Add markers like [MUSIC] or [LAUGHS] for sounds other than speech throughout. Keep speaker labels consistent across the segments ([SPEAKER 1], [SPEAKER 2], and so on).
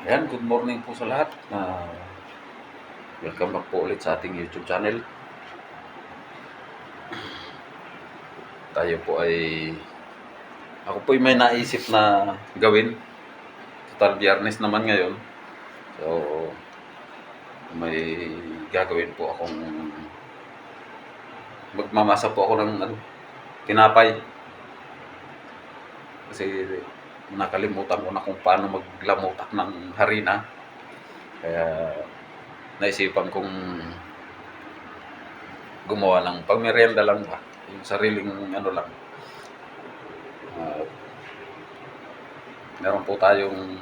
[SPEAKER 1] Ayan, good morning po sa lahat. Ah, welcome back po ulit sa ating YouTube channel. Tayo po ay ako po ay may naisip na gawin. Total biyernes naman ngayon. So may gagawin po akong magmamasa po ako ng ano, tinapay. Kasi nakalimutan ko na kung paano maglamutak ng harina. Kaya naisipan kong gumawa ng pangmerienda lang ba. Yung sariling ano lang. Ah, meron po tayong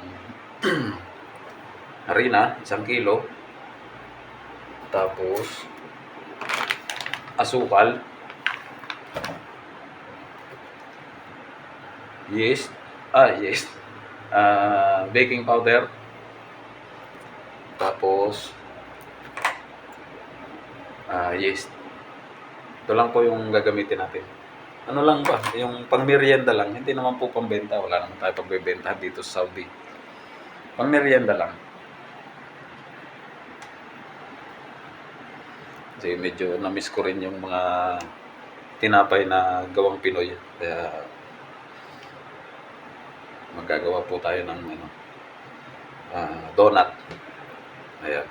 [SPEAKER 1] [CLEARS THROAT] harina, isang kilo. Tapos asukal. Yeast. Ah, yeast. Ah, baking powder. Tapos ah, yeast. Ito lang po yung gagamitin natin. Ano lang ba? Yung pangmerienda lang. Hindi naman po pambenta. Wala naman tayo pagbebenta dito sa Saudi. Pangmerienda lang. Kasi medyo na-miss ko rin yung mga tinapay na gawang Pinoy. Kaya magagawa po tayo ng ano, ah, donut. Ayan.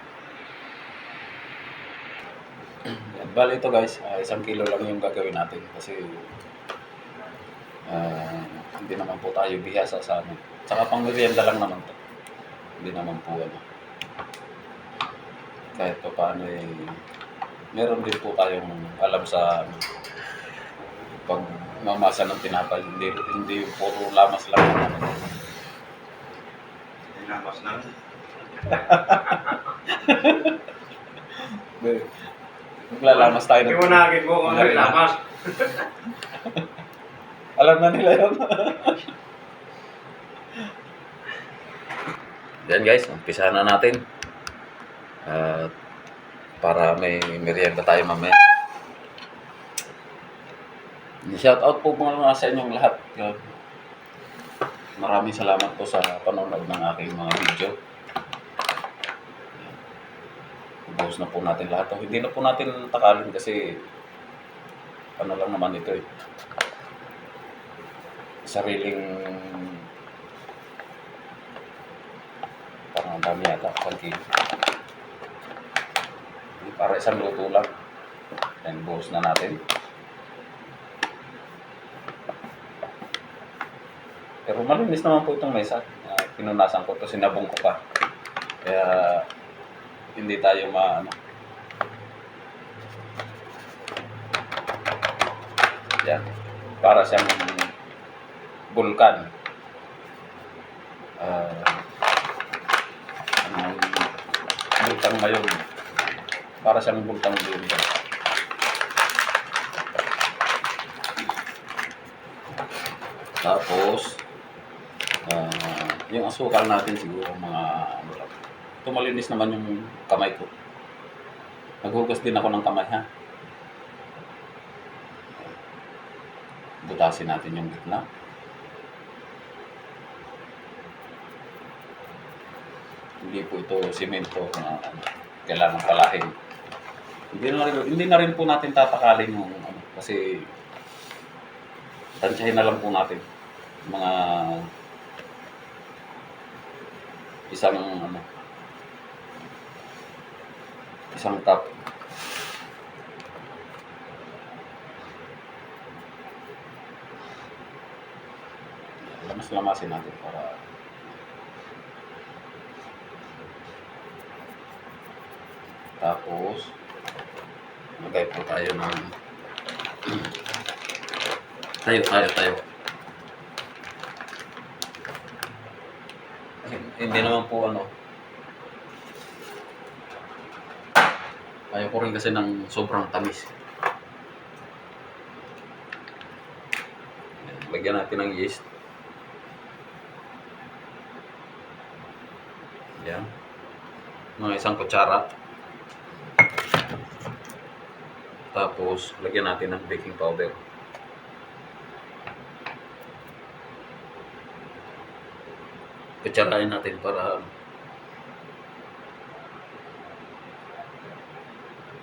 [SPEAKER 1] Yan. Bali ito guys, ah, isang kilo lang yung gagawin natin kasi ah, hindi naman po tayo bihasa sa ano. Tsaka pang merienda lang naman to. Hindi naman po ano. Kahit pa paano eh, meron din po tayong alam sa ano, pag mamasa ng tinapay, hindi, hindi puro lamas lang. ang ano.
[SPEAKER 2] Tinapas na.
[SPEAKER 1] Maglalamas tayo ng
[SPEAKER 2] Iwanagin mo kung ano yung lamas. [LAUGHS]
[SPEAKER 1] Alam na nila yun. Yan guys, umpisa na natin. At para may merienda tayo mamaya. Shout out po mga sa inyong lahat. Maraming salamat po sa panonood ng aking mga video. Ubus na po natin lahat. Hindi na po natin takalin kasi ano lang naman ito eh sariling parang ang dami yata kilo para isang luto lang then buhos na natin pero malinis naman po itong mesa uh, pinunasan ko to sinabong ko pa kaya hindi tayo ma ano yan para siyang bulkan. Ah, ano, bulkan ngayon. Para siyang bulkan ngayon. Tapos, yung asukal natin siguro mga ano lang. Ito malinis naman yung kamay ko. Naghugas din ako ng kamay ha. Butasin natin yung gitna. Hindi po ito simento na ano, kailangan palahin. Hindi na rin, hindi na rin po natin tatakalin yung ano, kasi tansyahin na lang po natin mga isang ano isang cup lamas-lamasin natin para Tapos, magay po tayo ng [CLEARS THROAT] tayo, tayo, tayo. Hindi naman po ano. Ayaw rin kasi ng sobrang tamis. Lagyan natin ng yeast. Yan. Mga isang kutsara. Tapos, lagyan natin ng baking powder. pitsarahin natin para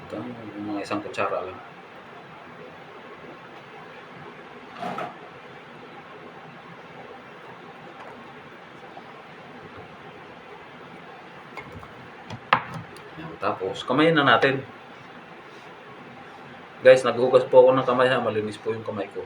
[SPEAKER 1] ito, mga isang kutsara lang. Yan, tapos kamayin na natin. Guys naghugas po ako ng kamay ha? Malinis po yung kamay ko.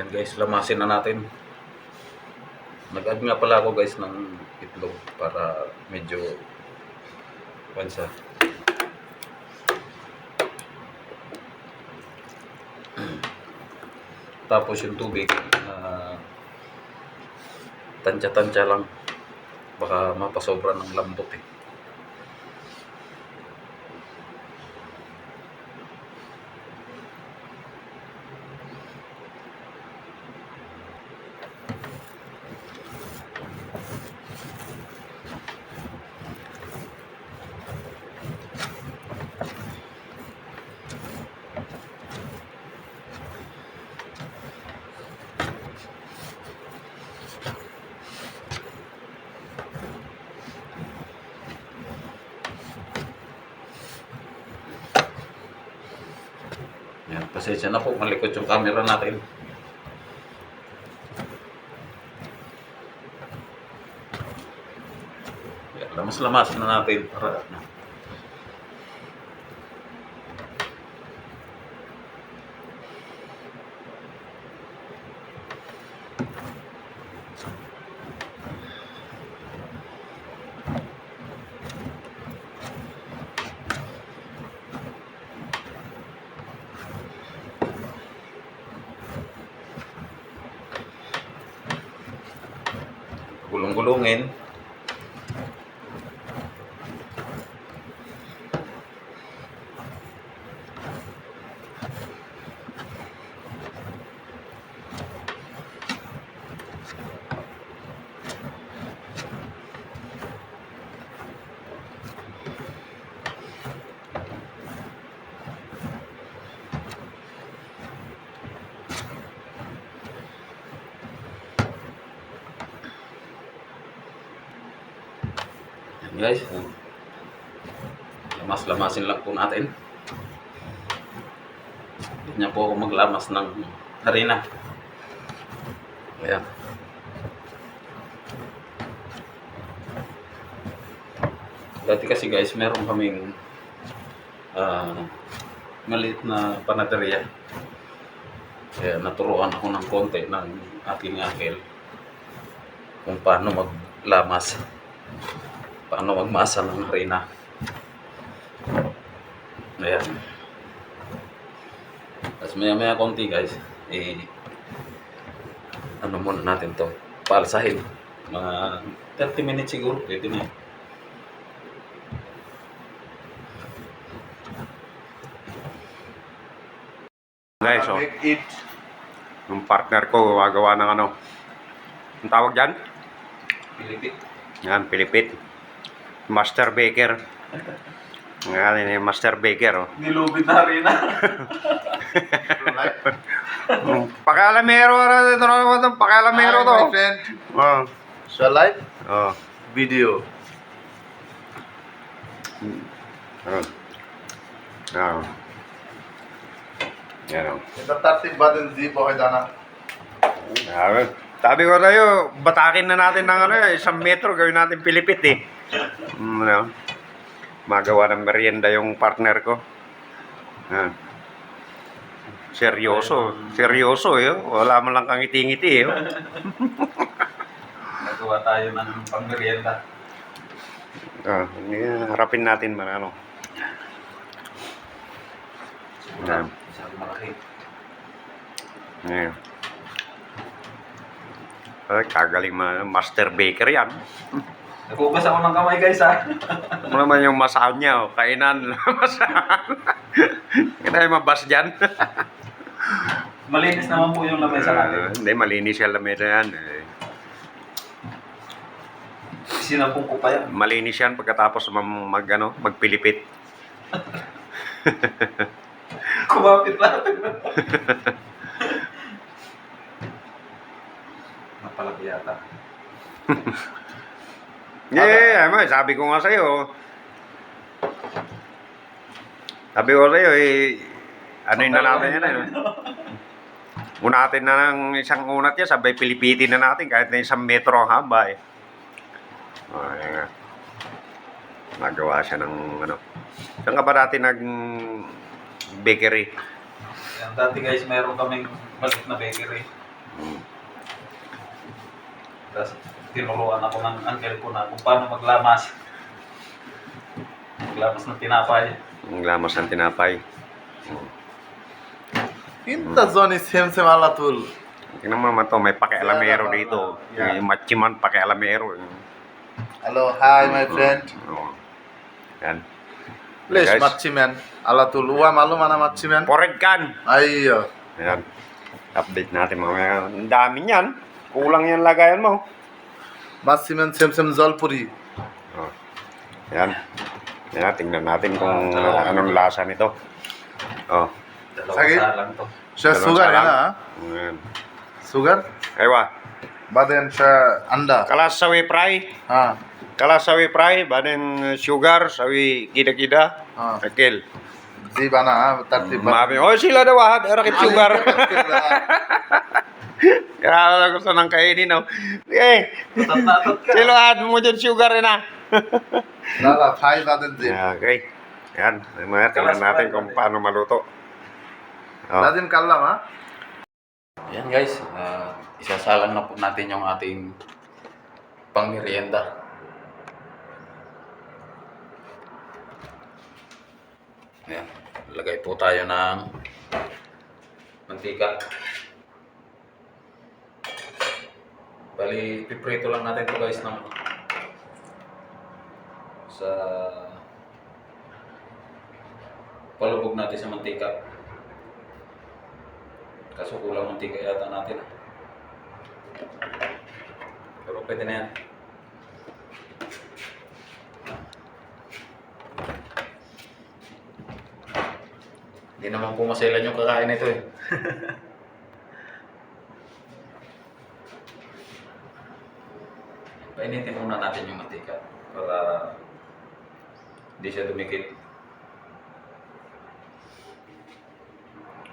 [SPEAKER 1] Yan guys, lamasin na natin. Nag-add nga pala ako guys ng itlog para medyo pansa. Tapos yung tubig, uh, tansya-tansya lang. Baka mapasobra ng lambot eh. Yan, pasensya na po, malikot yung camera natin. Lamas-lamas na natin para ano. Guys. Lamas-lamasin lang po natin. Hindi po ako maglamas ng harina. Ayan. Dati kasi guys, meron kaming ah, maliit na panaderia. Kaya naturuan ako ng konti ng aking akil kung paano maglamas paano magmasa ng harina. Ayan. Tapos maya maya konti guys, eh, ano muna natin to, paalsahin. Mga 30 minutes siguro, pwede na. yan.
[SPEAKER 2] Guys, oh,
[SPEAKER 3] Make it
[SPEAKER 2] yung partner ko gumagawa ng ano. Ang tawag dyan?
[SPEAKER 1] Pilipit.
[SPEAKER 2] Yan, Pilipit. Master Baker. Yun yung Master Baker, oh.
[SPEAKER 1] Nilubid na harina.
[SPEAKER 3] right. [LAUGHS]
[SPEAKER 2] Mm, Pakialamero, ano, ito na naman itong pakialamero
[SPEAKER 3] Hi,
[SPEAKER 2] to.
[SPEAKER 3] my friend.
[SPEAKER 2] Oh,
[SPEAKER 3] So live
[SPEAKER 2] oh.
[SPEAKER 3] video.
[SPEAKER 2] Oh. Oh. Yan, oh.
[SPEAKER 3] Ito 30 button zip okay dana.
[SPEAKER 2] Sabi, ko tayo, batakin na natin ng ano, isang metro, gawin natin Pilipit eh. Mm, ano, magawa ng merienda yung partner ko. Yan. Seryoso, seryoso eh. oh. Wala man lang kang ngiti-ngiti eh. oh.
[SPEAKER 1] Nagawa tayo ng pangmerienda.
[SPEAKER 2] Ah, hindi, harapin natin man ano.
[SPEAKER 1] Malaki.
[SPEAKER 2] Ngayon. Ay, kagaling ma master baker yan.
[SPEAKER 1] Naghugas ako ng kamay guys ha. [LAUGHS]
[SPEAKER 2] Ano naman yung masahan niya, oh. kainan. [LAUGHS] masahan. Kaya mabas dyan. [LAUGHS]
[SPEAKER 1] Malinis naman po yung lamesa
[SPEAKER 2] Uh,
[SPEAKER 1] natin.
[SPEAKER 2] hindi, malinis yung lamesa yan. Eh,
[SPEAKER 1] Sinampung ko pa yan.
[SPEAKER 2] malinis yan pagkatapos mag, ano, magpilipit.
[SPEAKER 1] Kumapit lahat. Napalaki yata.
[SPEAKER 2] Yeah, yeah, sabi ko nga sa'yo. Sabi ko sa'yo, eh, ano yun na natin yan, eh. Unatin na ng isang unat yan, sabay pilipitin na natin kahit na isang metro ang haba, eh. Oh, yan nga. Nagawa siya ng, ano. Saan ka ba dati nag bakery?
[SPEAKER 1] Yan, dati guys, meron kaming maliit na bakery.
[SPEAKER 2] Hmm.
[SPEAKER 1] Tapos tinuruan ako ng uncle ko na kung paano maglamas. Maglamas ng tinapay.
[SPEAKER 2] Ang lamas ng tinapay.
[SPEAKER 3] Inta zone is same same alatul.
[SPEAKER 2] Tingnan mo naman to, may pakialamero dito.
[SPEAKER 3] Yeah.
[SPEAKER 2] Yung machiman pakialamero.
[SPEAKER 3] Hello, hi my friend.
[SPEAKER 2] Oh. Yan.
[SPEAKER 3] Please,
[SPEAKER 2] Guys.
[SPEAKER 3] machi man. Alatul. Uwa malu mana machi man?
[SPEAKER 2] Poredkan!
[SPEAKER 3] Ayyo.
[SPEAKER 2] Ayan. Update natin mamaya. Ang dami niyan. Kulang yan lagayan mo.
[SPEAKER 3] Maximum semsem Zalpuri.
[SPEAKER 2] Oh. Yan. Yan, tingnan natin kung
[SPEAKER 1] uh,
[SPEAKER 2] anong lasa nito. Oh.
[SPEAKER 3] Sige. Siya sugar na.
[SPEAKER 2] Yan.
[SPEAKER 3] Sugar?
[SPEAKER 2] Ewa.
[SPEAKER 3] Baden siya anda.
[SPEAKER 2] Kalas sawi fry.
[SPEAKER 3] Ha.
[SPEAKER 2] Kalas sawi fry, baden sugar, sawi kida-kida.
[SPEAKER 3] Ha.
[SPEAKER 2] Akil.
[SPEAKER 3] Di mana? na, ha?
[SPEAKER 2] Hmm, Mami. Oh, sila daw, ha? Rakit sugar. [LAUGHS] Kailangan gusto ng kainin, no? Eh, siluhan mo dyan sugar eh, rin,
[SPEAKER 3] ah. Lala, fry natin
[SPEAKER 2] din. Ah, okay. Yan, mga tingnan natin kung paano maluto. Oh.
[SPEAKER 3] Natin kalam, ha?
[SPEAKER 1] Yan, guys. Uh, isasalang na po natin yung ating pangmerienda. Ayan. Lagay po tayo ng mantika. Bali, piprito lang natin to guys ng sa palubog natin sa mantika. Kaso kulang mantika yata natin. Pero pwede na yan. Hindi naman po masailan yung kakain nito eh. [LAUGHS] Painitin muna natin yung mantika para hindi siya dumikit.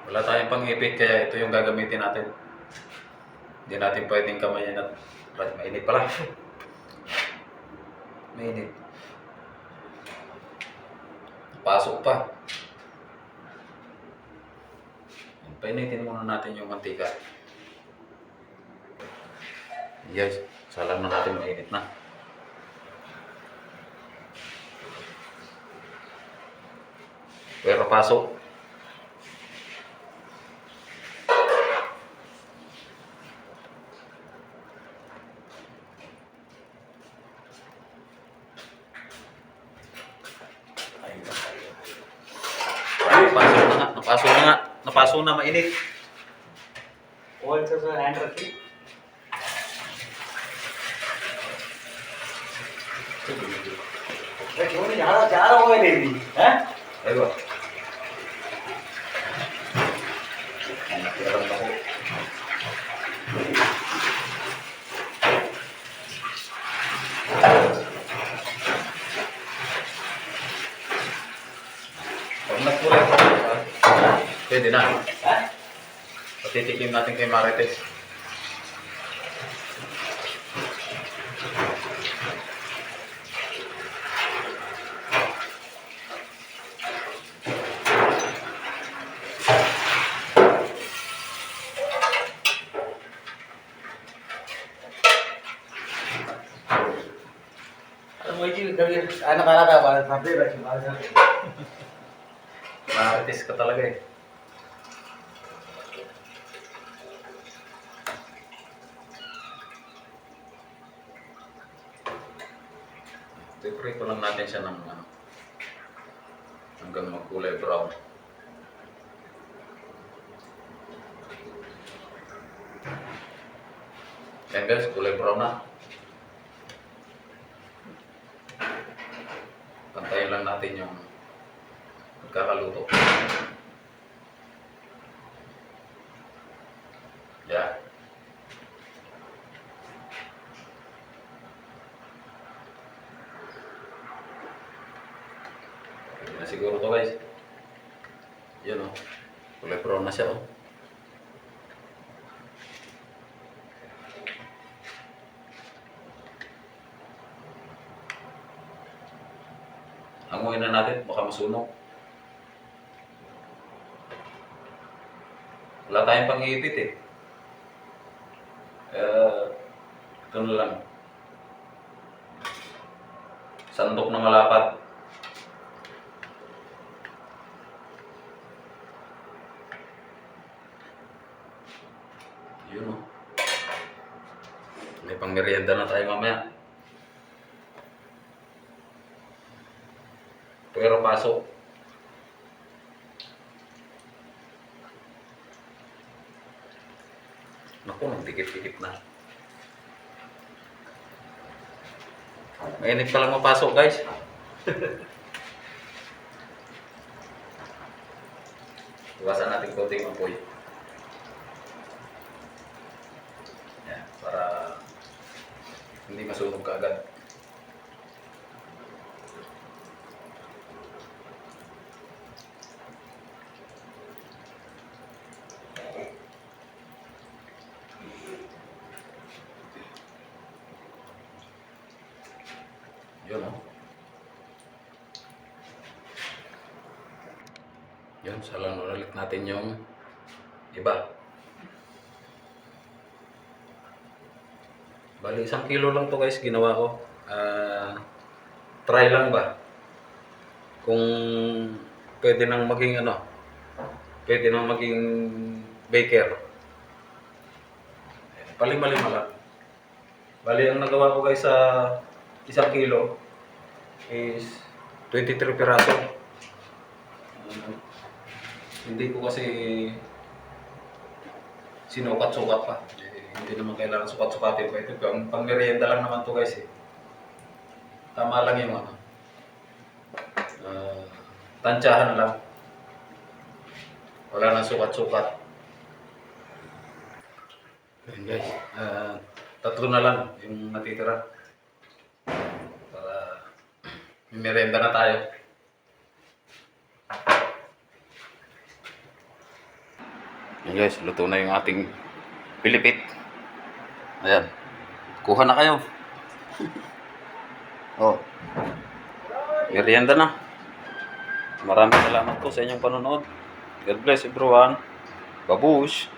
[SPEAKER 1] Wala tayong pang-ipit kaya ito yung gagamitin natin. Hindi natin pwedeng kamayan at mainit pala? Mainit. Pasok pa. Painitin muna natin yung mantika. Yes, Salang na natin mainit na. Pero pasok. Napaso na nga. Napaso na nga. Napaso na mainit.
[SPEAKER 4] Hold
[SPEAKER 1] sa hand rakhie. Na ko. Pag nagkulay pa, ah, pwede na. Patitikim natin kay Marites.
[SPEAKER 4] मला दाबा थांबे बाकी
[SPEAKER 1] माझं तीस कथा लगे Tapi kulang natin siya ng ano, mau magkulay brown. Enggak guys, brown lah. Natin yung pagkakaluto. Yeah. Pwede na siguro to guys. Yun o. Kulay brown na siya oh. Hanguin na natin, baka masunog. Wala tayong pang-iipit eh. Eh, ito na lang. Sandok na malapad. Yun o. May pang merienda na tayo mamaya. Pero pasok. Naku, nagdikit-dikit na. Mainit pa lang mapasok, guys. [LAUGHS] Iwasan natin konting apoy. Yan, para hindi masunog kaagad. Yun o. Yun, salang ulit natin yung iba. Bali, isang kilo lang to guys ginawa ko. Ah, try lang ba? Kung pwede nang maging ano, pwede nang maging baker. Palima-lima lang. Bali, ang nagawa ko guys sa isang kilo is 23 piraso. Uh, hindi ko kasi sinukat-sukat pa. Eh, hindi naman kailangan sukat-sukatin pa ito. Pang, pang merienda lang naman to guys eh. Tama lang yung ano. Uh, tansyahan lang. Wala nang sukat-sukat. Ayan guys. Uh, tatlo na lang yung natitira para may merenda na tayo. Yan guys, luto na yung ating pilipit. Ayan. Kuha na kayo. [LAUGHS] oh. Merienda na. Maraming salamat po sa inyong panonood. God bless everyone. Babush!